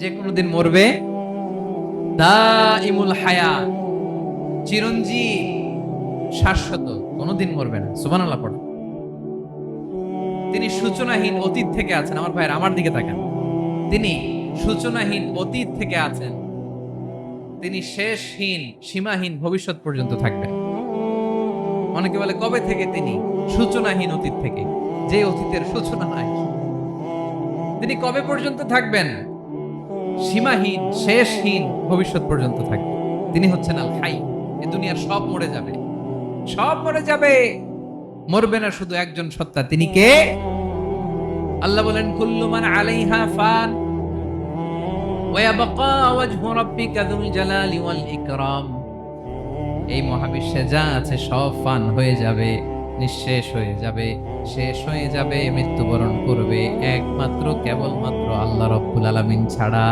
যে কোনোদিন মরবে। দা ইমুল হায়া, চিরঞ্জীব, শাশ্বত, কোনোদিন মরবে না। সুবান আল্লাহ পড়ে। তিনি সূচনাহীন অতীত থেকে আছেন। আমার ভাইয়ের, আমার দিকে তাকান। তিনি সূচনাহীন অতীত থেকে আছেন। তিনি শেষহীন, সীমাহীন ভবিষ্যৎ পর্যন্ত থাকবেন। অনেকে বলে, কবে থেকে তিনি? সূচনাহীন অতীত থেকে। যে অতীতের সূচনা নাই। তিনি কবে পর্যন্ত থাকবেন? সীমাহীন, শেষহীন ভবিষ্যৎ পর্যন্ত থাকবেন তিনি হচ্ছেন আল হাই। এ দুনিয়ার সব মরে যাবে। সব মরে যাবে। মরবে না শুধু একজন সত্তা। তিনি কে? আল্লাহ বলেন, কুল্লু মান আলাইহা ফান। ওয়াবাকা ওয়াজহু রাব্বিকা যুল জালালি ওয়াল ইকরাম। এই মহাবিশ্বে যা আছে সব ফান হয়ে যাবে, নিঃশেষ হয়ে যাবে, শেষ হয়ে যাবে, মৃত্যুবরণ করবে। একমাত্র কেবলমাত্র আল্লাহ রব্বুল আলামিন ছাড়া।